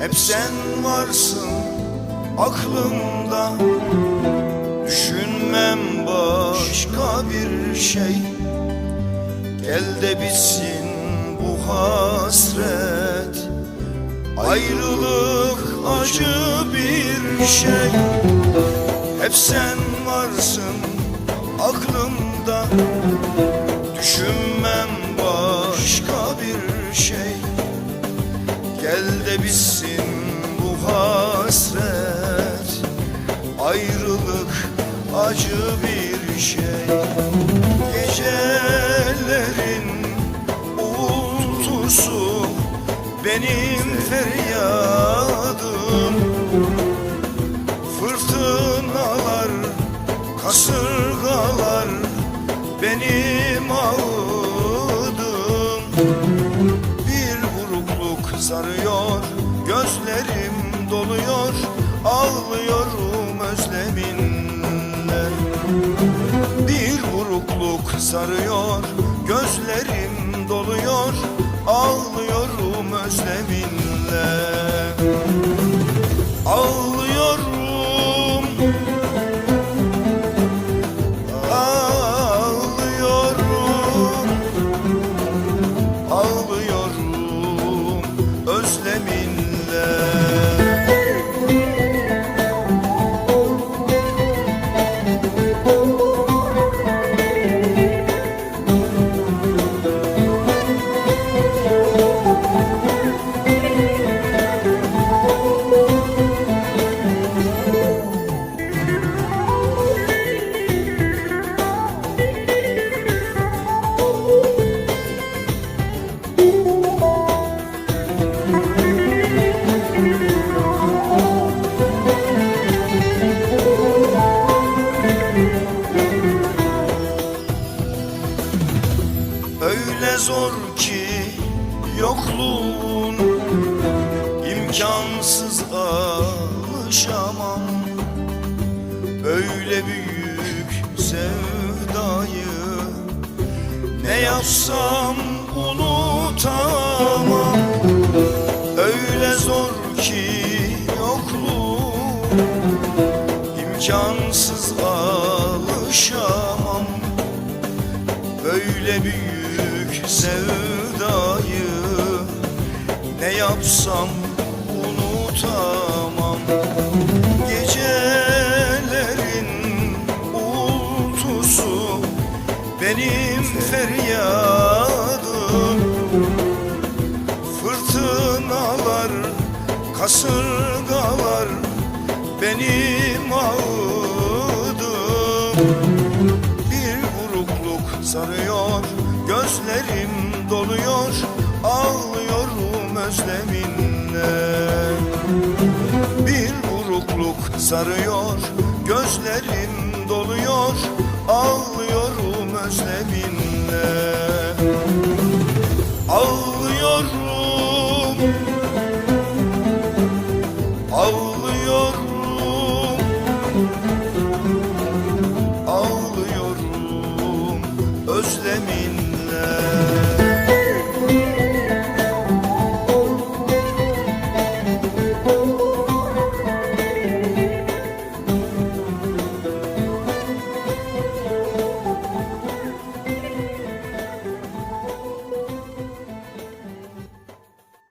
Hep sen varsın aklımda. Düşünmem başka bir şey. Gel de bitsin bu hasret. Ayrılık acı bir şey. Hep sen varsın aklımda Ayrılık acı bir şey. Gecelerin uğultusu Benim feryadım. Fırtınalar, kasırgalar Benim ağıdım. Bir burukluk sarıyor Gözlerim doluyor Ağlıyorum sarıyor Gözlerim doluyor Öyle zor ki yokluğun. İmkansız alışamam. Böyle büyük sevdayı ne yapsam unutamam. Öyle zor ki yokluğun. İmkansız alışamam. Böyle büyük sevdayı ne yapsam unutamam ağlıyor Ağlıyorum özleminle. Bir burukluk sarıyor Gözlerim doluyor Ağlıyorum özleminle. Ağlıyorum